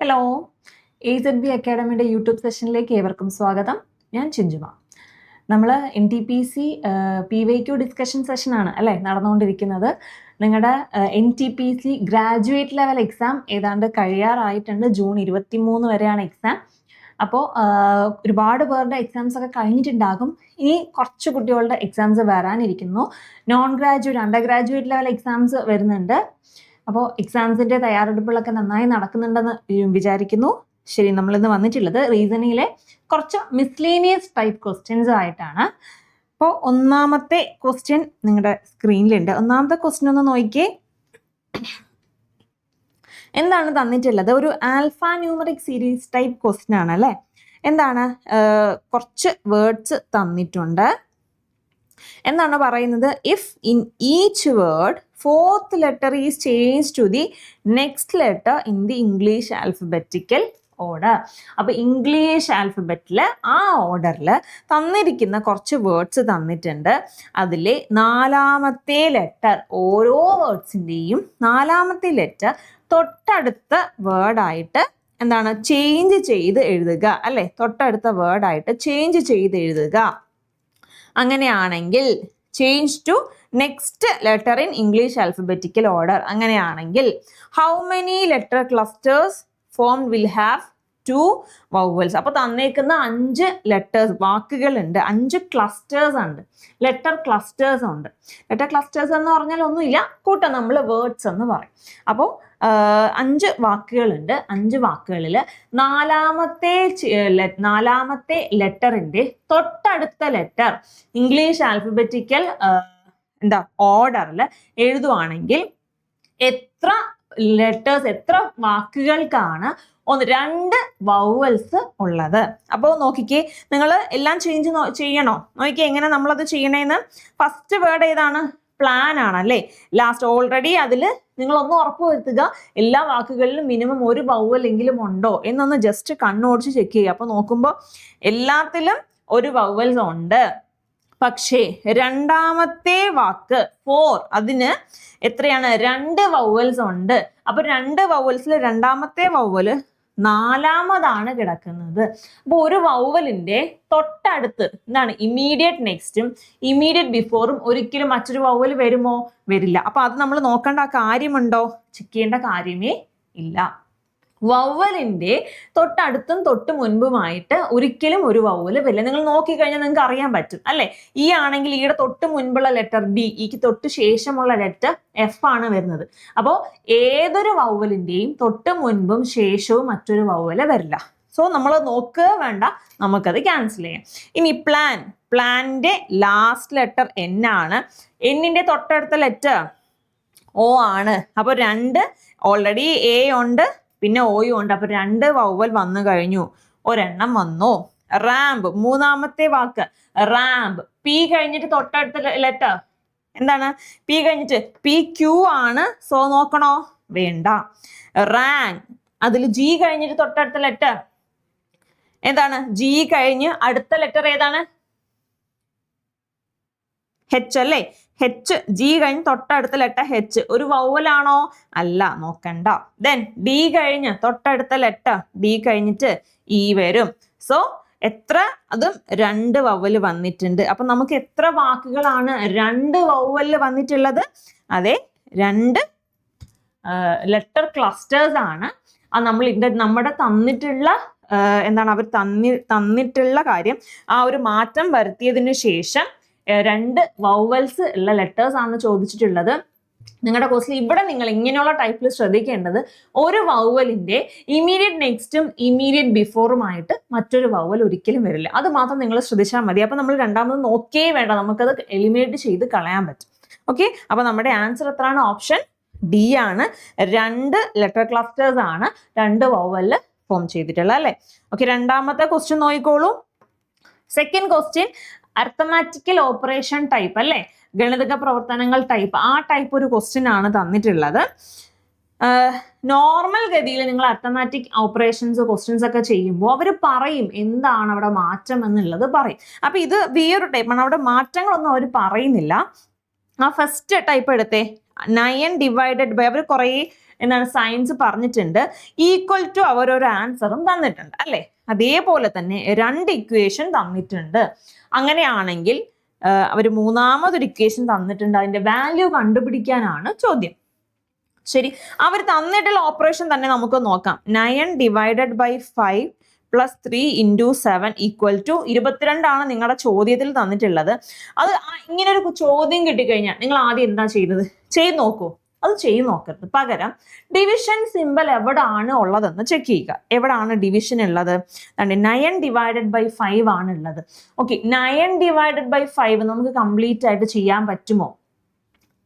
Hello A Z B അക്കാഡമിയുടെ YouTube സെഷനിലേക്ക് ഏവർക്കും സ്വാഗതം. ഞാൻ ചിഞ്ചുമ. നമ്മൾ N T P C P Y Q discussion സെഷനാണ് അല്ലേ നടന്നുകൊണ്ടിരിക്കുന്നത്. നിങ്ങളുടെ N T P C graduate level exam ഏതാണ്ട് കഴിയാറായിട്ടുണ്ട്. ജൂൺ ഇരുപത്തി മൂന്ന് വരെയാണ് എക്സാം അപ്പോൾ ഒരുപാട് പേരുടെ എക്സാംസ് ഒക്കെ കഴിഞ്ഞിട്ടുണ്ടാകും. ഇനി കുറച്ച് കുട്ടികളുടെ exams വരാനിരിക്കുന്നു. Non graduate under graduate level exams വരുന്നുണ്ട്. അപ്പോൾ എക്സാംസിന്റെ തയ്യാറെടുപ്പുകളൊക്കെ നന്നായി നടക്കുന്നുണ്ടെന്ന് വിചാരിക്കുന്നു. ശരി നമ്മളിന്ന് വന്നിട്ടുള്ളത് റീസണിങ്ങിലെ കുറച്ച് മിസ്ലീനിയസ് ടൈപ്പ് ക്വസ്റ്റ്യൻസ് ആയിട്ടാണ്. അപ്പോൾ ഒന്നാമത്തെ ക്വസ്റ്റ്യൻ നിങ്ങളുടെ സ്ക്രീനിലുണ്ട് ഒന്നാമത്തെ ക്വസ്റ്റ്യൻ ഒന്ന് നോക്കിയേ. എന്താണ് തന്നിട്ടുള്ളത്? ഒരു alpha numeric series type question ആണ് അല്ലേ? എന്താണ്? കുറച്ച് വേർഡ്സ് തന്നിട്ടുണ്ട്. എന്താണ് പറയുന്നത്. If in each word fourth letter is change to the next letter in the English alphabetical order അപ്പൊ ഇംഗ്ലീഷ് ആൽഫബറ്റിൽ ആ ഓർഡറിൽ തന്നിരിക്കുന്ന കുറച്ച് വേർഡ്സ് തന്നിട്ടുണ്ട്. അതിലെ നാലാമത്തെ ലെറ്റർ ഓരോ വേർഡ്സിന്റെയും നാലാമത്തെ ലെറ്റർ തൊട്ടടുത്ത വേർഡായിട്ട് എന്താണ്? ചേഞ്ച് ചെയ്ത് എഴുതുക അല്ലെ? തൊട്ടടുത്ത വേർഡായിട്ട് ചേഞ്ച് ചെയ്ത് എഴുതുക. അങ്ങനെയാണെങ്കിൽ change to next letter in English alphabetical order അങ്ങനെയാണെങ്കിൽ how many letter clusters form will have two vowels അപ്പോൾ തന്നേക്കുന്ന അഞ്ച് ലെറ്റേഴ്സ് വാക്കുകളുണ്ട്. അഞ്ച് ക്ലസ്റ്റേഴ്സ് ഉണ്ട്. ലെറ്റർ ക്ലസ്റ്റേഴ്സ് ഉണ്ട്. ലെറ്റർ ക്ലസ്റ്റേഴ്സ് എന്ന് പറഞ്ഞാൽ ഒന്നുമില്ല കൂട്ടം. നമ്മൾ വേർഡ്സ് എന്ന് പറയും. അപ്പോൾ അഞ്ച് വാക്കുകളുണ്ട്. അഞ്ച് വാക്കുകളിൽ നാലാമത്തെ നാലാമത്തെ ലെറ്ററിന്റെ തൊട്ടടുത്ത ലെറ്റർ ഇംഗ്ലീഷ് ആൽഫബറ്റിക്കൽ എന്താ ഓർഡറിൽ എഴുതുവാണെങ്കിൽ എത്ര ലെറ്റേഴ്സ് എത്ര വാക്കുകൾക്കാണ് ഒന്ന് രണ്ട് വൗവൽസ് ഉള്ളത്. അപ്പോൾ നോക്കിക്കേ നിങ്ങൾ എല്ലാം ചേഞ്ച് ചെയ്യണോ? നോക്കിക്കേ എങ്ങനെ നമ്മളത് ചെയ്യണേന്ന്? ഫസ്റ്റ് വേർഡ് ഏതാണ്? പ്ലാൻ ആണ് അല്ലേ ലാസ്റ്റ് ഓൾറെഡി അതിൽ നിങ്ങൾ ഒന്ന് ഉറപ്പ് വരുത്തുക എല്ലാ വാക്കുകളിലും മിനിമം ഒരു വൗവലെങ്കിലും ഉണ്ടോ എന്നൊന്ന് ജസ്റ്റ് കണ്ണോടിച്ച് ചെക്ക് ചെയ്യുക. അപ്പോൾ നോക്കുമ്പോൾ എല്ലാത്തിലും ഒരു വൗവൽസ് ഉണ്ട്. പക്ഷേ രണ്ടാമത്തെ വാക്ക് ഫോർ അതിന് എത്രയാണ്? രണ്ട് വൗവൽസ് ഉണ്ട്. അപ്പൊ രണ്ട് വൗവൽസിൽ രണ്ടാമത്തെ വൗവൽ നാലാമതാണ് കിടക്കുന്നത്. അപ്പോൾ ഒരു വൗവലിന്റെ തൊട്ടടുത്ത് എന്താണ്? ഇമ്മീഡിയറ്റ് നെക്സ്റ്റും ഇമ്മീഡിയറ്റ് ബിഫോറും ഒരിക്കലും മറ്റൊരു വൗവൽ വരുമോ? വരില്ല. അപ്പൊ അത് നമ്മൾ നോക്കേണ്ട കാര്യമുണ്ടോ? ചെക്ക് ചെയ്യേണ്ട കാര്യമേ ഇല്ല. വവ്വലിന്റെ തൊട്ടടുത്തും തൊട്ട് മുൻപുമായിട്ട് ഒരിക്കലും ഒരു വവ്വൽ വരില്ല. നിങ്ങൾ നോക്കിക്കഴിഞ്ഞാൽ നിങ്ങൾക്ക് അറിയാൻ പറ്റും അല്ലേ? ഈ ആണെങ്കിൽ ഈയുടെ തൊട്ട് മുൻപുള്ള ലെറ്റർ ഡി ഈക്ക് തൊട്ട് ശേഷമുള്ള ലെറ്റർ എഫ് ആണ് വരുന്നത്. അപ്പോൾ ഏതൊരു വവ്വലിന്റെയും തൊട്ട് മുൻപും ശേഷവും മറ്റൊരു വവ്വൽ വരില്ല. സോ നമ്മൾ നോക്കുക വേണ്ട നമുക്കത് ക്യാൻസൽ ചെയ്യാം. ഇനി പ്ലാൻ പ്ലാന്റെ ലാസ്റ്റ് ലെറ്റർ എൻ ആണ്. എന്നിന്റെ തൊട്ടടുത്ത ലെറ്റർ ഓ ആണ്. അപ്പോൾ രണ്ട് ഓൾറെഡി എ ഉണ്ട്. പിന്നെ ഓയും ഉണ്ട്. അപ്പൊ രണ്ട് വൗവൽ വന്നു കഴിഞ്ഞു. ഒരെണ്ണം വന്നു. റാമ്പ്. മൂന്നാമത്തെ വാക്ക്. റാമ്പ്. പി കഴിഞ്ഞിട്ട് തൊട്ടടുത്ത ലെറ്റർ എന്താണ്? പി കഴിഞ്ഞിട്ട് പി ക്യൂ ആണ്. സോ നോക്കണോ? വേണ്ട. റാങ് അതിൽ ജി കഴിഞ്ഞിട്ട് തൊട്ടടുത്ത ലെറ്റർ എന്താണ്? ജി കഴിഞ്ഞ് അടുത്ത ലെറ്റർ ഏതാണ്? ഹെച്ച് അല്ലേ? ഹെച്ച് ജി കഴിഞ്ഞ് തൊട്ടടുത്ത ലെറ്റർ ഹെച്ച് ഒരു വൗവലാണോ അല്ല നോക്കണ്ട. ദെൻ ഡി കഴിഞ്ഞ് തൊട്ടടുത്ത ലെറ്റർ ഡി കഴിഞ്ഞിട്ട് ഇ വരും. സോ എത്ര? അതും രണ്ട് വവ്വൽ വന്നിട്ടുണ്ട്. അപ്പൊ നമുക്ക് എത്ര വാക്കുകളാണ് രണ്ട് വവ്വൽ വന്നിട്ടുള്ളത്? അതെ രണ്ട് ലെറ്റർ ക്ലസ്റ്റേഴ്സ് ആണ്. അത് നമ്മൾ നമ്മുടെ തന്നിട്ടുള്ള എന്താണ് അവർ തന്നി തന്നിട്ടുള്ള കാര്യം. ആ ഒരു മാറ്റം വരുത്തിയതിനു ശേഷം രണ്ട് വൗവൽസ് ഉള്ള ലെറ്റേഴ്സ് ആണ് ചോദിച്ചിട്ടുള്ളത്. നിങ്ങളുടെ കോഴ്സിൽ ഇവിടെ നിങ്ങൾ ഇങ്ങനെയുള്ള ടൈപ്പിൽ ശ്രദ്ധിക്കേണ്ടത് ഒരു വൗവലിന്റെ ഇമീഡിയറ്റ് നെക്സ്റ്റും ഇമീഡിയറ്റ് ബിഫോറുമായിട്ട് മറ്റൊരു വൗവൽ ഒരിക്കലും വരില്ല. അത് മാത്രം നിങ്ങൾ ശ്രദ്ധിച്ചാൽ മതി. അപ്പൊ നമ്മൾ രണ്ടാമത് നോക്കേ വേണ്ട. നമുക്കത് എലിമിനേറ്റ് ചെയ്ത് കളയാൻ പറ്റും. ഓക്കെ അപ്പൊ നമ്മുടെ ആൻസർ എത്രയാണ്? ഓപ്ഷൻ ഡി ആണ്. രണ്ട് ലെറ്റർ ക്ലസ്റ്റേഴ്സ് ആണ് രണ്ട് വൗവലിൽ ഫോം ചെയ്തിട്ടുള്ളത് അല്ലെ? ഓക്കെ രണ്ടാമത്തെ ക്വസ്റ്റ്യൻ നോക്കിക്കോളൂ. Second question arithmetical operation type അല്ലേ? ഗണിതക പ്രവർത്തനങ്ങൾ ടൈപ്പ് ആ ടൈപ്പ് ഒരു ക്വസ്റ്റ്യൻ ആണ് തന്നിട്ടുള്ളത്. നോർമൽ ഗതിയിൽ നിങ്ങൾ അർത്തമാറ്റിക് ഓപ്പറേഷൻസ് ക്വസ്റ്റ്യൻസ് ഒക്കെ ചെയ്യുമ്പോൾ അവർ പറയും എന്താണ് അവിടെ മാറ്റം എന്നുള്ളത് പറയും. അപ്പൊ ഇത് വേറൊരു ടൈപ്പാണ് അവിടെ മാറ്റങ്ങളൊന്നും അവർ പറയുന്നില്ല. ആ ഫസ്റ്റ് ടൈപ്പ് എടുത്തേ. നയൻ ഡിവൈഡഡ് ബൈ അവർ കുറേ എന്താണ് സയൻസ് പറഞ്ഞിട്ടുണ്ട്. ഈക്വൽ ടു അവർ ഒരു ആൻസറും തന്നിട്ടുണ്ട് അല്ലേ? അതേപോലെ തന്നെ രണ്ട് ഇക്വേഷൻ തന്നിട്ടുണ്ട്. അങ്ങനെയാണെങ്കിൽ അവർ മൂന്നാമതൊരു ഇക്വേഷൻ തന്നിട്ടുണ്ട്. അതിന്റെ വാല്യൂ കണ്ടുപിടിക്കാനാണ് ചോദ്യം. ശരി അവർ തന്നിട്ടുള്ള ഓപ്പറേഷൻ തന്നെ നമുക്ക് നോക്കാം. Nine divided by five plus three into seven equal to ഇരുപത്തിരണ്ടാണ് നിങ്ങളുടെ ചോദ്യത്തിൽ തന്നിട്ടുള്ളത്. അത് ഇങ്ങനെ ഒരു ചോദ്യം കിട്ടിക്കഴിഞ്ഞാൽ നിങ്ങൾ ആദ്യം എന്താ ചെയ്തത്? ചെയ്ത് നോക്കൂ. അത് ചെയ്തു നോക്കരുത്. പകരം ഡിവിഷൻ സിമ്പൽ എവിടാണ് ഉള്ളതെന്ന് ചെക്ക് ചെയ്യുക. എവിടാണ് ഡിവിഷൻ ഉള്ളത്? നയൻ ഡിവൈഡഡ് ബൈ ഫൈവ് ആണ് ഉള്ളത്. Okay nine divided by five നമുക്ക് കംപ്ലീറ്റ് ആയിട്ട് ചെയ്യാൻ പറ്റുമോ?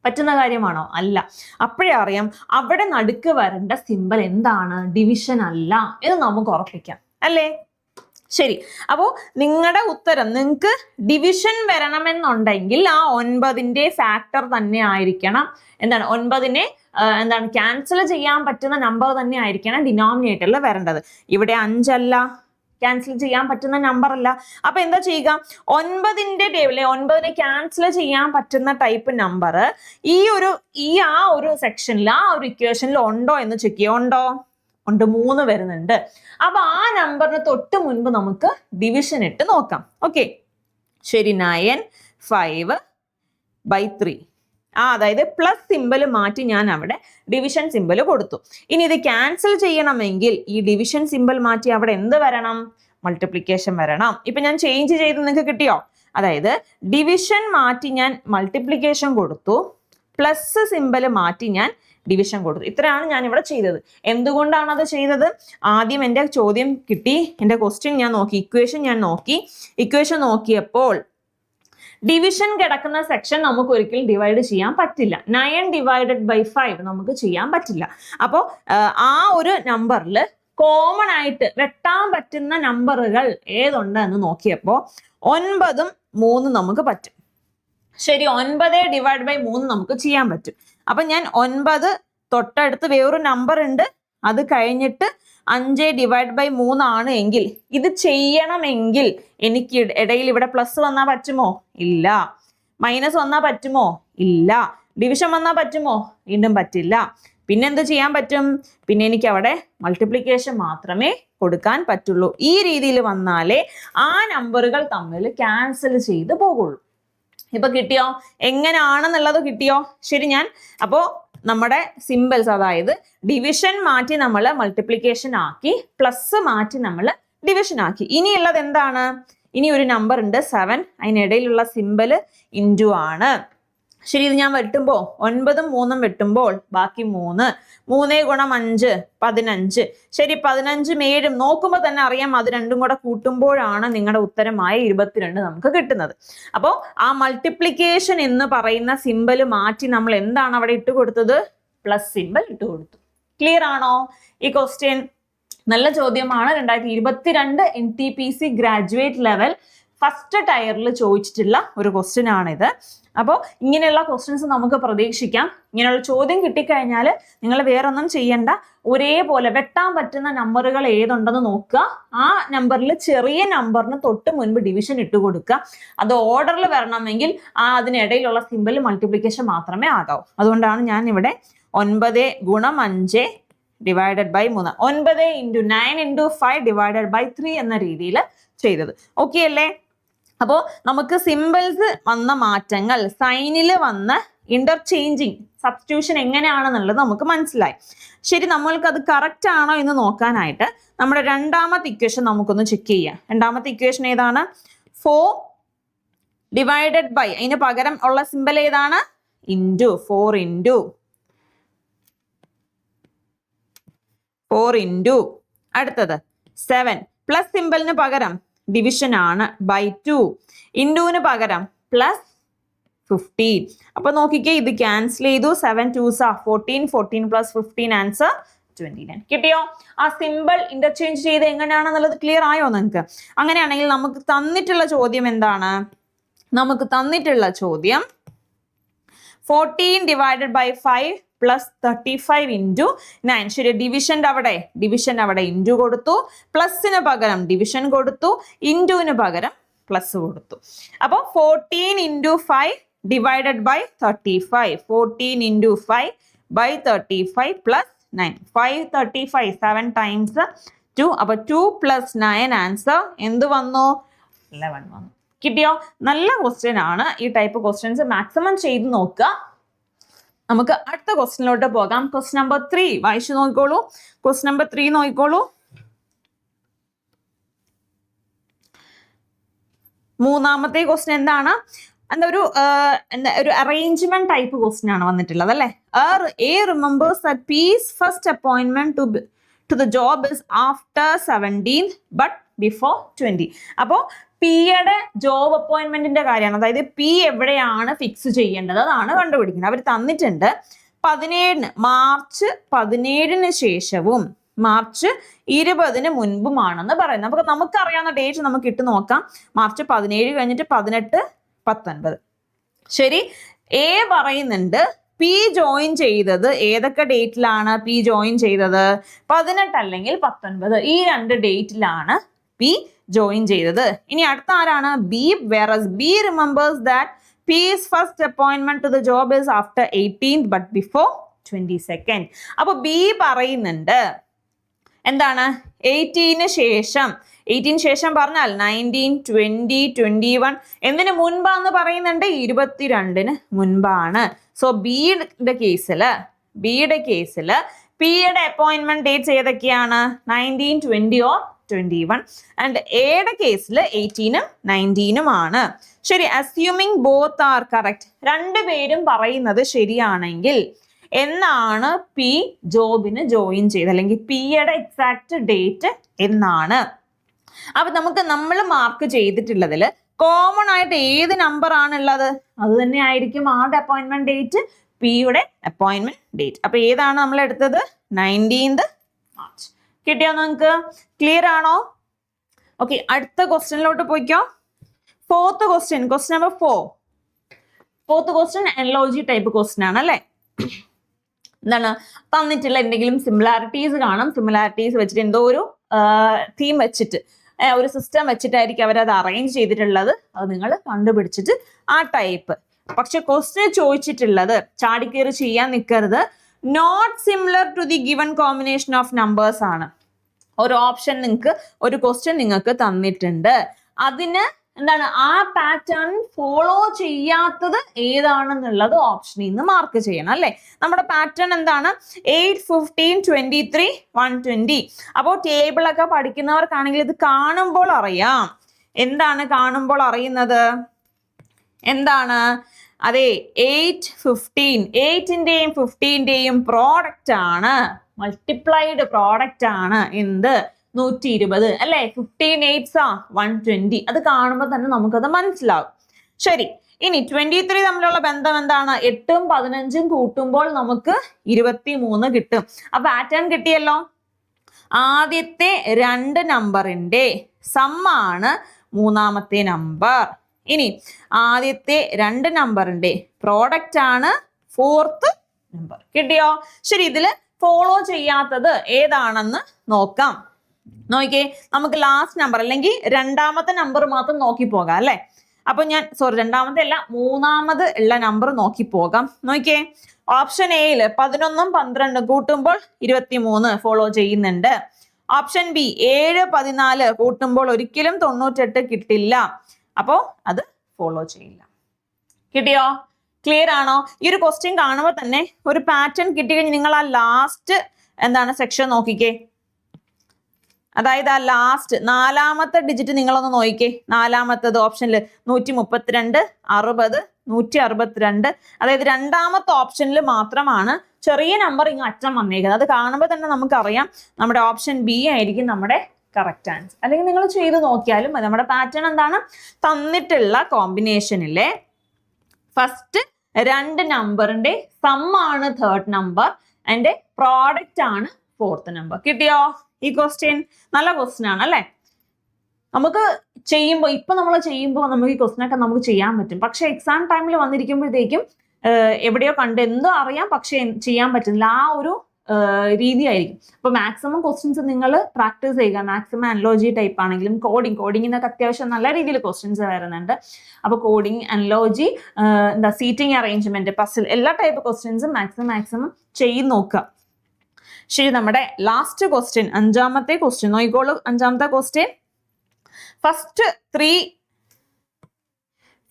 പറ്റുന്ന കാര്യമാണോ? അല്ല. അപ്പോഴേ അറിയാം അവിടെ നടുക്ക് വരേണ്ട സിമ്പൽ എന്താണ്? ഡിവിഷൻ അല്ല എന്ന് നമുക്ക് ഉറപ്പിക്കാം. അല്ലേ? ശരി. അപ്പോൾ നിങ്ങളുടെ ഉത്തരം നിങ്ങൾക്ക് ഡിവിഷൻ വരണമെന്നുണ്ടെങ്കിൽ ആ ഒൻപതിന്റെ ഫാക്ടർ തന്നെ ആയിരിക്കണം. എന്താണ്? ഒൻപതിനെ എന്താണ്? ക്യാൻസൽ ചെയ്യാൻ പറ്റുന്ന നമ്പർ തന്നെ ആയിരിക്കണം ഡിനോമിനേറ്ററിൽ വരേണ്ടത്. ഇവിടെ അഞ്ചല്ല ക്യാൻസൽ ചെയ്യാൻ പറ്റുന്ന നമ്പർ അല്ല. അപ്പൊ എന്താ ചെയ്യുക? ഒൻപതിന്റെ ടേബിളിൽ ഒൻപതിനെ ക്യാൻസൽ ചെയ്യാൻ പറ്റുന്ന ടൈപ്പ് നമ്പർ ഈ ഒരു ഈ ആ ഒരു സെക്ഷനിൽ ആ ഒരു ഇക്വേഷനിൽ ഉണ്ടോ എന്ന് ചെക്ക് ചെയ്യുക ഉണ്ടോ? ഉണ്ട് മൂന്ന് വരുന്നുണ്ട്. അപ്പൊ ആ നമ്പറിന് തൊട്ട് മുൻപ് നമുക്ക് ഡിവിഷൻ ഇട്ട് നോക്കാം. ഓക്കെ ശരി നയൻ ഫൈവ് ബൈ ത്രീ ആ അതായത് പ്ലസ് സിമ്പൽ മാറ്റി ഞാൻ അവിടെ ഡിവിഷൻ സിമ്പൽ കൊടുത്തു. ഇനി ഇത് ക്യാൻസൽ ചെയ്യണമെങ്കിൽ ഈ ഡിവിഷൻ സിമ്പൽ മാറ്റി അവിടെ എന്ത് വരണം? മൾട്ടിപ്ലിക്കേഷൻ വരണം. ഇപ്പൊ ഞാൻ ചേഞ്ച് ചെയ്ത് നിങ്ങൾക്ക് കിട്ടിയോ? അതായത് ഡിവിഷൻ മാറ്റി ഞാൻ മൾട്ടിപ്ലിക്കേഷൻ കൊടുത്തു. പ്ലസ് സിമ്പൽ മാറ്റി ഞാൻ ഡിവിഷൻ കൊടുത്തു. ഇത്രയാണ് ഞാൻ ഇവിടെ ചെയ്തത്. എന്തുകൊണ്ടാണ് അത് ചെയ്തത്? ആദ്യം എന്റെ ചോദ്യം കിട്ടി. എന്റെ ക്വസ്റ്റ്യൻ ഞാൻ നോക്കി. ഇക്വേഷൻ ഞാൻ നോക്കി. ഇക്വേഷൻ നോക്കിയപ്പോൾ ഡിവിഷൻ കിടക്കുന്ന സെക്ഷൻ നമുക്ക് ഒരിക്കലും ഡിവൈഡ് ചെയ്യാൻ പറ്റില്ല. നയൻ ഡിവൈഡഡ് ബൈ ഫൈവ് നമുക്ക് ചെയ്യാൻ പറ്റില്ല. അപ്പോൾ ആ ഒരു നമ്പറിൽ കോമൺ ആയിട്ട് വെട്ടാൻ പറ്റുന്ന നമ്പറുകൾ ഏതുണ്ട് എന്ന് നോക്കിയപ്പോൾ ഒൻപതും മൂന്നും നമുക്ക് പറ്റും. ശരി ഒൻപത് ഡിവൈഡ് ബൈ മൂന്ന് നമുക്ക് ചെയ്യാൻ പറ്റും. അപ്പൊ ഞാൻ ഒൻപത് തൊട്ടടുത്ത് വേറൊരു നമ്പർ ഉണ്ട്. അത് കഴിഞ്ഞിട്ട് അഞ്ച് ഡിവൈഡ് ബൈ മൂന്നാണ് എങ്കിൽ ഇത് ചെയ്യണമെങ്കിൽ എനിക്ക് ഇടയിൽ ഇവിടെ പ്ലസ് വന്നാൽ പറ്റുമോ? ഇല്ല. മൈനസ് വന്നാൽ പറ്റുമോ? ഇല്ല. ഡിവിഷൻ വന്നാൽ പറ്റുമോ? വീണ്ടും പറ്റില്ല. പിന്നെ എന്ത് ചെയ്യാൻ പറ്റും? പിന്നെ എനിക്ക് അവിടെ മൾട്ടിപ്ലിക്കേഷൻ മാത്രമേ കൊടുക്കാൻ പറ്റുള്ളൂ. ഈ രീതിയിൽ വന്നാലേ ആ നമ്പറുകൾ തമ്മിൽ ക്യാൻസൽ ചെയ്ത് പോകുള്ളൂ ഇപ്പൊ കിട്ടിയോ? എങ്ങനെയാണെന്നുള്ളത് കിട്ടിയോ? ശരി ഞാൻ. അപ്പോ നമ്മുടെ സിമ്പിൾസ് അതായത് ഡിവിഷൻ മാറ്റി നമ്മൾ മൾട്ടിപ്ലിക്കേഷൻ ആക്കി പ്ലസ് മാറ്റി നമ്മൾ ഡിവിഷൻ ആക്കി. ഇനിയുള്ളത് എന്താണ്? ഇനി ഒരു നമ്പർ ഉണ്ട് സെവൻ അതിനിടയിലുള്ള സിമ്പിൾ ഇന്റു ആണ്. ശരി ഇത് ഞാൻ വെട്ടുമ്പോൾ ഒൻപതും മൂന്നും വെട്ടുമ്പോൾ ബാക്കി മൂന്ന്. മൂന്നേ ഗുണം അഞ്ച് പതിനഞ്ച്. ശരി പതിനഞ്ചും ഏഴും നോക്കുമ്പോൾ തന്നെ അറിയാം അത് രണ്ടും കൂടെ കൂട്ടുമ്പോഴാണ് നിങ്ങളുടെ ഉത്തരമായ ഇരുപത്തിരണ്ട് നമുക്ക് കിട്ടുന്നത്. അപ്പോൾ ആ മൾട്ടിപ്ലിക്കേഷൻ എന്ന് പറയുന്ന സിമ്പൽ മാറ്റി നമ്മൾ എന്താണ് അവിടെ ഇട്ട് കൊടുത്തത്? പ്ലസ് സിമ്പൽ ഇട്ട് കൊടുത്തു. ക്ലിയർ ആണോ? ഈ ക്വസ്റ്റ്യൻ നല്ല ചോദ്യമാണ്. രണ്ടായിരത്തി ഇരുപത്തിരണ്ട് N T P C graduate level first ടയറിൽ ചോദിച്ചിട്ടുള്ള ഒരു ക്വസ്റ്റ്യൻ ആണിത്. അപ്പോൾ ഇങ്ങനെയുള്ള ക്വസ്റ്റ്യൻസ് നമുക്ക് പ്രതീക്ഷിക്കാം. ഇങ്ങനെയുള്ള ചോദ്യം കിട്ടിക്കഴിഞ്ഞാൽ നിങ്ങൾ വേറൊന്നും ചെയ്യേണ്ട. ഒരേപോലെ വെട്ടാൻ പറ്റുന്ന നമ്പറുകൾ ഏതുണ്ടെന്ന് നോക്കുക. ആ നമ്പറിൽ ചെറിയ നമ്പറിന് തൊട്ട് മുൻപ് ഡിവിഷൻ ഇട്ട് കൊടുക്കുക. അത് ഓർഡറിൽ വരണമെങ്കിൽ ആ അതിനിടയിലുള്ള സിമ്പിൾ മൾട്ടിപ്ലിക്കേഷൻ മാത്രമേ ആകാവൂ. അതുകൊണ്ടാണ് ഞാൻ ഇവിടെ ഒൻപത് ഗുണം അഞ്ച് ഡിവൈഡഡ് ബൈ മൂന്ന്. ഒൻപത് into nine into five divided by three എന്ന രീതിയിൽ ചെയ്തത്. ഓക്കെ അല്ലേ? അപ്പോൾ നമുക്ക് സിമ്പിൾസ് വന്ന മാറ്റങ്ങൾ സൈനിൽ വന്ന ഇന്റർചേഞ്ചിങ് സബ്സ്റ്റിറ്റ്യൂഷൻ എങ്ങനെയാണെന്നുള്ളത് നമുക്ക് മനസ്സിലായി. ശരി നമ്മൾക്ക് അത് കറക്റ്റ് ആണോ എന്ന് നോക്കാനായിട്ട് നമ്മുടെ രണ്ടാമത്തെ ഇക്വേഷൻ നമുക്കൊന്ന് ചെക്ക് ചെയ്യാം. രണ്ടാമത്തെ ഇക്വേഷൻ ഏതാണ്? ഫോർ ഡിവൈഡഡ് ബൈ അതിന് പകരം ഉള്ള സിമ്പൽ ഏതാണ്? Into four into four into അടുത്തത് സെവൻ പ്ലസ് സിമ്പിളിന് പകരം ഡിവിഷൻ ആണ് ബൈ ടു ഇൻഡുവിന് പകരം പ്ലസ് ഫിഫ്റ്റീൻ അപ്പൊ നോക്കിക്കേ ഇത് ക്യാൻസൽ ചെയ്തു. Seven twos fourteen fourteen plus fifteen answer twenty nine കിട്ടിയോ? ആ സിമ്പിൾ ഇന്റർചേഞ്ച് ചെയ്ത് എങ്ങനെയാണെന്നുള്ളത് ക്ലിയർ ആയോ നിങ്ങൾക്ക്? അങ്ങനെയാണെങ്കിൽ നമുക്ക് തന്നിട്ടുള്ള ചോദ്യം എന്താണ്? നമുക്ക് തന്നിട്ടുള്ള ചോദ്യം fourteen divided by five plus thirty five into nine ശരി ഡിവിഷന്റെ അവിടെ ഡിവിഷൻ അവിടെ ഇന്റു കൊടുത്തു. പ്ലസിന് പകരം ഡിവിഷൻ കൊടുത്തു. ഇന്റുവിന് പകരം പ്ലസ് കൊടുത്തു. അപ്പോൾ fourteen into five divided by thirty five fourteen into five by thirty five plus nine five thirty five seven times two അപ്പോൾ ടു പ്ലസ് നയൻ ആൻസർ എന്ത് വന്നു? ലെവൻ വന്നു. കിട്ടിയോ? നല്ല ക്വസ്റ്റ്യൻ ആണ്. ഈ ടൈപ്പ് ക്വസ്റ്റ്യൻസ് മാക്സിമം ചെയ്ത് നോക്കുക. നമുക്ക് അടുത്ത ക്വസ്റ്റിനിലോട്ട് പോകാം. ക്വസ്റ്റ്യൻ നമ്പർ ത്രീ വായിച്ചു നോക്കിക്കോളൂ. ക്വസ്റ്റ്യൻ നമ്പർ ത്രീ നോക്കിക്കോളൂ. മൂന്നാമത്തെ ക്വസ്റ്റ്യൻ എന്താണ്? എന്താ ഒരു ഒരു അറേഞ്ച്മെന്റ് ടൈപ്പ് ക്വസ്റ്റ്യൻ ആണ് വന്നിട്ടുള്ളത് അല്ലെ? A remembers the P's first appointment to to the job is after seventeen but before twenty അപ്പോൾ പിയുടെ ജോബ് അപ്പോയിന്റ്മെന്റിന്റെ കാര്യമാണ്. അതായത് പി എവിടെയാണ് ഫിക്സ് ചെയ്യേണ്ടത്? അതാണ് കണ്ടുപിടിക്കുന്നത്. അവർ തന്നിട്ടുണ്ട് പതിനേഴിന് മാർച്ച് പതിനേഴിന് ശേഷവും മാർച്ച് ഇരുപതിന് മുൻപുമാണെന്ന് പറയുന്നത്. നമുക്ക് നമുക്കറിയാവുന്ന ഡേറ്റ് നമുക്ക് ഇട്ട് നോക്കാം. മാർച്ച് പതിനേഴ് കഴിഞ്ഞിട്ട് പതിനെട്ട് പത്തൊൻപത്. ശരി. എ പറയുന്നുണ്ട് പി ജോയിൻ ചെയ്തത് ഏതൊക്കെ ഡേറ്റിലാണ് പി ജോയിൻ ചെയ്തത്? പതിനെട്ട് അല്ലെങ്കിൽ പത്തൊൻപത്. ഈ രണ്ട് ഡേറ്റിലാണ് പി ജോയിൻ ചെയ്തത്. ഇനി അടുത്ത ആരാണ്? B where's B remembers that P's first appointment to the job is after eighteen but before twenty second അപ്പൊ ബി പറയുന്നുണ്ട്. എന്താണ്? എയ്റ്റീന് ശേഷം. എയ്റ്റീൻ ശേഷം പറഞ്ഞാൽ നയന്റീൻ ട്വന്റി ട്വന്റി വൺ എന്തിനു മുൻപാന്ന് പറയുന്നുണ്ട്? ഇരുപത്തിരണ്ടിന് മുൻപാണ്. സോ ബിയുടെ കേസിൽ ബിയുടെ കേസിൽ പിയുടെ അപ്പോയിന്റ്മെന്റ് ഡേറ്റ്സ് ഏതൊക്കെയാണ്? Nineteen twenty or twenty one and എയുടെ കേസിൽ എയ്റ്റീനും നയന്റീനും ആണ്. ശരി അസ്യൂമിങ് ബോത്ത് ആർ കറക്റ്റ് രണ്ടുപേരും പറയുന്നത് ശരിയാണെങ്കിൽ എന്നാണ് പി ജോബിന് ജോയിൻ ചെയ്ത് അല്ലെങ്കിൽ പിയുടെ എക്സാക്ട് ഡേറ്റ് എന്നാണ്. അപ്പൊ നമുക്ക് നമ്മൾ മാർക്ക് ചെയ്തിട്ടുള്ളതിൽ കോമൺ ആയിട്ട് ഏത് നമ്പർ ആണുള്ളത് അത് തന്നെ ആയിരിക്കും ആരുടെ അപ്പോയിന്റ്മെന്റ് ഡേറ്റ് പിയുടെ അപ്പോയിന്റ്മെന്റ് ഡേറ്റ് അപ്പൊ ഏതാണ് നമ്മൾ എടുത്തത്? നയന്റീൻത് കിട്ടിയോ നിങ്ങൾക്ക്? ക്ലിയർ ആണോ? ഓക്കെ അടുത്ത ക്വസ്റ്റ്യനിലോട്ട് പോയിക്കോ. Fourth question question number four fourth question analogy type question ആണ് അല്ലേ? എന്താണ്? തന്നിട്ടുള്ള എന്തെങ്കിലും സിമിലാരിറ്റീസ് കാണും. സിമിലാരിറ്റീസ് വെച്ചിട്ട് എന്തോ ഒരു തീം വെച്ചിട്ട് ഒരു സിസ്റ്റം വെച്ചിട്ടായിരിക്കും അവരത് അറേഞ്ച് ചെയ്തിട്ടുള്ളത്. അത് നിങ്ങൾ കണ്ടുപിടിച്ചിട്ട് ആ ടൈപ്പ് പക്ഷെ ക്വസ്റ്റ്യൻ ചോദിച്ചിട്ടുള്ളത് ചാടിക്കേറി ചെയ്യാൻ നിൽക്കരുത് not similar to the given combination of numbers ആണ്. ഒരു ഓപ്ഷൻ നിങ്ങൾക്ക് ഒരു ക്വസ്റ്റ്യൻ നിങ്ങൾക്ക് തന്നിട്ടുണ്ട്. അതിന് എന്താണ് ആ പാറ്റേൺ ഫോളോ ചെയ്യാത്തത് ഏതാണെന്നുള്ളത് ഓപ്ഷനിൽ നിന്ന് മാർക്ക് ചെയ്യണം അല്ലേ? നമ്മുടെ പാറ്റേൺ എന്താണ്? Eight fifteen twenty three one twenty അപ്പോൾ ടേബിളൊക്കെ പഠിക്കുന്നവർക്കാണെങ്കിൽ ഇത് കാണുമ്പോൾ അറിയാം. എന്താണ് കാണുമ്പോൾ അറിയുന്നത്? എന്താണ്? അതെ എയ്റ്റ് ഫിഫ്റ്റീൻ എയ്റ്റിന്റെയും ഫിഫ്റ്റീന്റെയും പ്രോഡക്റ്റ് ആണ്. മൾട്ടിപ്ലൈഡ് പ്രോഡക്റ്റ് ആണ് എന്ത്? നൂറ്റി ഇരുപത് അല്ലെ ഫിഫ്റ്റീൻ എയ്റ്റ്സാ വൺ ട്വന്റി അത് കാണുമ്പോൾ തന്നെ നമുക്കത് മനസ്സിലാവും. ശരി. ഇനി ട്വന്റി ത്രീ തമ്മിലുള്ള ബന്ധം എന്താണ്? എട്ടും പതിനഞ്ചും കൂട്ടുമ്പോൾ നമുക്ക് ഇരുപത്തി മൂന്ന് കിട്ടും. ആ പാറ്റേൺ കിട്ടിയല്ലോ? ആദ്യത്തെ രണ്ട് നമ്പറിന്റെ സമ്മാണ് മൂന്നാമത്തെ നമ്പർ ഇനി ആദ്യത്തെ രണ്ട് നമ്പറിന്റെ പ്രോഡക്റ്റ് ആണ് ഫോർത്ത് നമ്പർ കിട്ടിയോ? ശരി ഇതിൽ ഫോളോ ചെയ്യാത്തത് ഏതാണെന്ന് നോക്കാം. നോക്കിയേ നമുക്ക് ലാസ്റ്റ് നമ്പർ അല്ലെങ്കിൽ രണ്ടാമത്തെ നമ്പർ മാത്രം നോക്കി പോകാം അല്ലെ? അപ്പൊ ഞാൻ സോറി രണ്ടാമത്തെ അല്ല മൂന്നാമത് ഉള്ള നമ്പർ നോക്കി പോകാം നോക്കിയേ ഓപ്ഷൻ എയിൽ പതിനൊന്നും പന്ത്രണ്ടും കൂട്ടുമ്പോൾ ഇരുപത്തി മൂന്ന് ഫോളോ ചെയ്യുന്നുണ്ട്. ഓപ്ഷൻ ബി ഏഴ് പതിനാല് കൂട്ടുമ്പോൾ ഒരിക്കലും തൊണ്ണൂറ്റെട്ട് കിട്ടില്ല. അപ്പോൾ അത് ഫോളോ ചെയ്യില്ല. കിട്ടിയോ? ക്ലിയർ ആണോ? ഈ ഒരു ക്വസ്റ്റ്യൻ കാണുമ്പോൾ തന്നെ ഒരു പാറ്റേൺ കിട്ടിക്കഴിഞ്ഞ് നിങ്ങൾ ആ ലാസ്റ്റ് എന്താണ് സെക്ഷൻ നോക്കിക്കേ. അതായത് ആ ലാസ്റ്റ് നാലാമത്തെ ഡിജിറ്റ് നിങ്ങളൊന്ന് നോക്കിക്കേ. നാലാമത്തത് ഓപ്ഷനിൽ നൂറ്റി മുപ്പത്തിരണ്ട് അറുപത് നൂറ്റി അറുപത്തിരണ്ട് അതായത് രണ്ടാമത്തെ ഓപ്ഷനിൽ മാത്രമാണ് ചെറിയ നമ്പർ ഇങ്ങ് അറ്റം വന്നേക്കുന്നത്. അത് കാണുമ്പോൾ തന്നെ നമുക്കറിയാം നമ്മുടെ ഓപ്ഷൻ ബി ആയിരിക്കും നമ്മുടെ കറക്റ്റ് ആൻസർ അല്ലെങ്കിൽ നിങ്ങൾ ചെയ്ത് നോക്കിയാലും നമ്മുടെ പാറ്റേൺ എന്താണ്? തന്നിട്ടുള്ള കോമ്പിനേഷനിലെ ഫസ്റ്റ് രണ്ട് നമ്പറിന്റെ സം ആണ് തേർഡ് നമ്പർ അതിന്റെ പ്രോഡക്റ്റ് ആണ് ഫോർത്ത് നമ്പർ കിട്ടിയോ? ഈ ക്വസ്റ്റ്യൻ നല്ല ക്വസ്റ്റ്യൻ ആണ് അല്ലേ? നമുക്ക് ചെയ്യുമ്പോൾ ഇപ്പൊ നമ്മൾ ചെയ്യുമ്പോൾ നമുക്ക് ഈ ക്വസ്റ്റ്യൻ ഒക്കെ നമുക്ക് ചെയ്യാൻ പറ്റും. പക്ഷെ എക്സാം ടൈമിൽ വന്നിരിക്കുമ്പോഴത്തേക്കും എവിടെയോ കണ്ട് എന്തോ അറിയാം പക്ഷെ ചെയ്യാൻ പറ്റുന്നില്ല. ആ ഒരു രീതിയായിരിക്കും. അപ്പൊ മാക്സിമം ക്വസ്റ്റ്യൻസ് നിങ്ങൾ പ്രാക്ടീസ് ചെയ്യുക. മാക്സിമം അനലോജി ടൈപ്പ് ആണെങ്കിലും കോഡിങ് കോഡിങ്ങിനൊക്കെ അത്യാവശ്യം നല്ല രീതിയിൽ ക്വസ്റ്റ്യൻസ് വരുന്നുണ്ട്. അപ്പൊ കോഡിംഗ് അനലോജി എന്താ സീറ്റിംഗ് അറേഞ്ച്മെന്റ് പസിൽ എല്ലാ ടൈപ്പ് ക്വസ്റ്റ്യൻസും മാക്സിമം മാക്സിമം ചെയ്ത് നോക്കുക. ശരി നമ്മുടെ ലാസ്റ്റ് ക്വസ്റ്റ്യൻ അഞ്ചാമത്തെ ക്വസ്റ്റ്യൻ നോക്കിക്കോളൂ അഞ്ചാമത്തെ question first three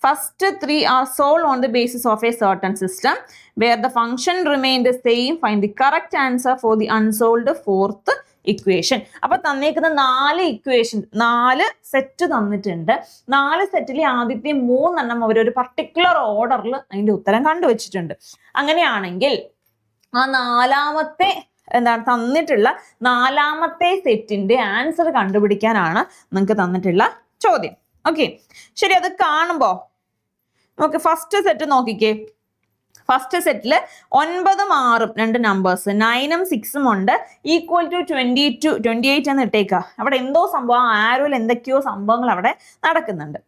first three are solved on the basis of a certain system where the function remain the same find the correct answer for the unsolved fourth equation അപ്പൊ തന്നേക്കുന്ന നാല് equation നാല് set തന്നിട്ടുണ്ട്. നാല് സെറ്റിലെ ആദ്യത്തെ മൂന്നെണ്ണം അവർ ഒരു പർട്ടിക്കുലർ ഓർഡറിൽ അതിന്റെ ഉത്തരം കണ്ടുവച്ചിട്ടുണ്ട്. അങ്ങനെയാണെങ്കിൽ ആ നാലാമത്തെ എന്താണ് തന്നിട്ടുള്ള നാലാമത്തെ സെറ്റിന്റെ ആൻസർ കണ്ടുപിടിക്കാനാണ് നിങ്ങൾക്ക് തന്നിട്ടുള്ള ചോദ്യം. ഓക്കെ ശരി അത് കാണുമ്പോൾ നമുക്ക് ഫസ്റ്റ് സെറ്റ് നോക്കിക്കേ. ഫസ്റ്റ് സെറ്റിൽ ഒൻപതും ആറും രണ്ട് നമ്പേഴ്സ് നയനും സിക്സും ഉണ്ട് equal to twenty two twenty eight എന്ന് ഇട്ടേക്കുക അവിടെ എന്തോ സംഭവം ആരോയിൽ എന്തൊക്കെയോ സംഭവങ്ങൾ അവിടെ നടക്കുന്നുണ്ട്.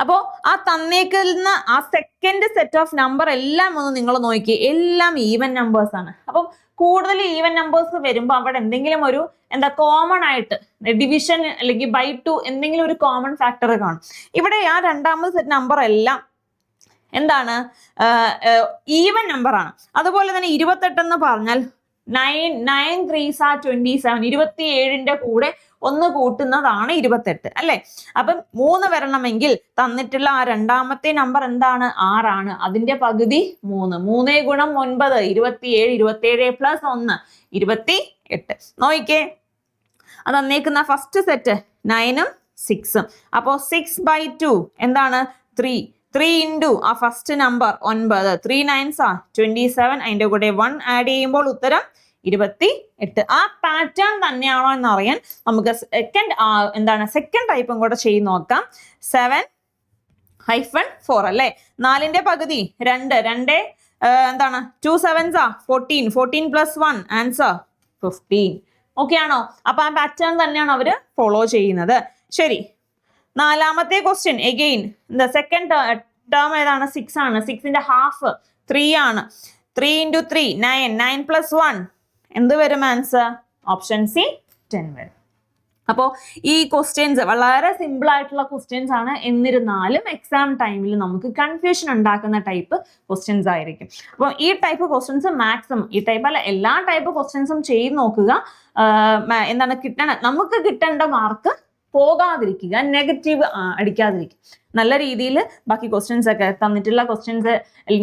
അപ്പോ ആ തന്നേക്കുന്ന ആ സെക്കൻഡ് സെറ്റ് ഓഫ് നമ്പർ എല്ലാം ഒന്ന് നിങ്ങൾ നോക്കി എല്ലാം ഈവൻ നമ്പേഴ്സ് ആണ്. അപ്പം കൂടുതൽ ഈവൻ നമ്പേഴ്സ് വരുമ്പോൾ അവിടെ എന്തെങ്കിലും ഒരു എന്താ കോമൺ ആയിട്ട് ഡിവിഷൻ അല്ലെങ്കിൽ ബൈ ടു എന്തെങ്കിലും ഒരു കോമൺ ഫാക്ടർ കാണും. ഇവിടെ ആ രണ്ടാമത് സെറ്റ് നമ്പർ എല്ലാം എന്താണ്? ഈവൻ നമ്പർ ആണ്. അതുപോലെ തന്നെ ഇരുപത്തെട്ട് എന്ന് പറഞ്ഞാൽ നയൻ നയൻ ത്രീസ് ആ ട്വന്റി സെവൻ ഇരുപത്തി ഏഴിന്റെ കൂടെ ഒന്ന് കൂട്ടുന്നതാണ് ഇരുപത്തെട്ട് അല്ലെ? അപ്പം മൂന്ന് വരണമെങ്കിൽ തന്നിട്ടുള്ള ആ രണ്ടാമത്തെ നമ്പർ എന്താണ്? ആറാണ്. അതിന്റെ പകുതി മൂന്ന്. മൂന്നേ ഗുണം ഒൻപത് ഇരുപത്തിയേഴ് ഇരുപത്തിയേഴ് പ്ലസ് ഒന്ന് ഇരുപത്തി എട്ട് നോക്കിക്കേ. അത് തന്നേക്കുന്ന ഫസ്റ്റ് സെറ്റ് നയനും സിക്സും അപ്പോൾ സിക്സ് ബൈ ടു എന്താണ്? ത്രീ ത്രീ ഇന്റു ആ ഫസ്റ്റ് നമ്പർ ഒൻപത്. ത്രീ നയൻസ് ആ ട്വന്റി സെവൻ അതിന്റെ കൂടെ വൺ ആഡ് ചെയ്യുമ്പോൾ ഉത്തരം ഇരുപത്തി എട്ട് ആ പാറ്റേൺ തന്നെയാണോ എന്ന് അറിയാൻ നമുക്ക് സെക്കൻഡ് എന്താണ് സെക്കൻഡ് ടൈപ്പും കൂടെ ചെയ്ത് നോക്കാം. സെവൻ ഹൈഫൺ ഫോർ അല്ലേ? നാലിന്റെ പകുതി രണ്ട്. രണ്ട് എന്താണ്? Two സെവൻസാ fourteen fourteen plus one answer fifteen okay ആണോ? അപ്പൊ ആ പാറ്റേൺ തന്നെയാണ് അവർ ഫോളോ ചെയ്യുന്നത്. ശരി. നാലാമത്തെ ക്വസ്റ്റ്യൻ എഗെയിൻ എന്താ സെക്കൻഡ് ടേം ഏതാണ്? സിക്സ് ആണ്. സിക്സിന്റെ ഹാഫ് ത്രീ ആണ്. Three into three nine nine plus one എന്ത് വരും ആൻസർ ഓപ്ഷൻ സി ടെൻ വരും. അപ്പോൾ ഈ ക്വസ്റ്റ്യൻസ് വളരെ സിമ്പിൾ ആയിട്ടുള്ള ക്വസ്റ്റ്യൻസ് ആണ്. എന്നിരുന്നാലും എക്സാം ടൈമിൽ നമുക്ക് കൺഫ്യൂഷൻ ഉണ്ടാക്കുന്ന ടൈപ്പ് ക്വസ്റ്റ്യൻസ് ആയിരിക്കും. അപ്പോൾ ഈ ടൈപ്പ് ക്വസ്റ്റ്യൻസ് മാക്സിമം ഈ ടൈപ്പ് അല്ല എല്ലാ ടൈപ്പ് ക്വസ്റ്റ്യൻസും ചെയ്ത് നോക്കുക. എന്താണ് കിട്ടണ നമുക്ക് കിട്ടേണ്ട മാർക്ക് പോകാതിരിക്കുക നെഗറ്റീവ് അടിക്കാതിരിക്കുക. നല്ല രീതിയിൽ ബാക്കി ക്വസ്റ്റ്യൻസ് ഒക്കെ തന്നിട്ടുള്ള ക്വസ്റ്റ്യൻസ്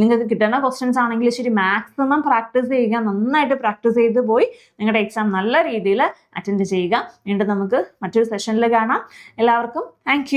നിങ്ങൾക്ക് കിട്ടുന്ന ക്വസ്റ്റ്യൻസ് ആണെങ്കിൽ ശരി മാക്സിമം പ്രാക്ടീസ് ചെയ്യുക നന്നായിട്ട് പ്രാക്ടീസ് ചെയ്ത് പോയി നിങ്ങളുടെ എക്സാം നല്ല രീതിയിൽ അറ്റൻഡ് ചെയ്യുക. വീണ്ടും നമുക്ക് മറ്റൊരു സെഷനിൽ കാണാം. എല്ലാവർക്കും താങ്ക്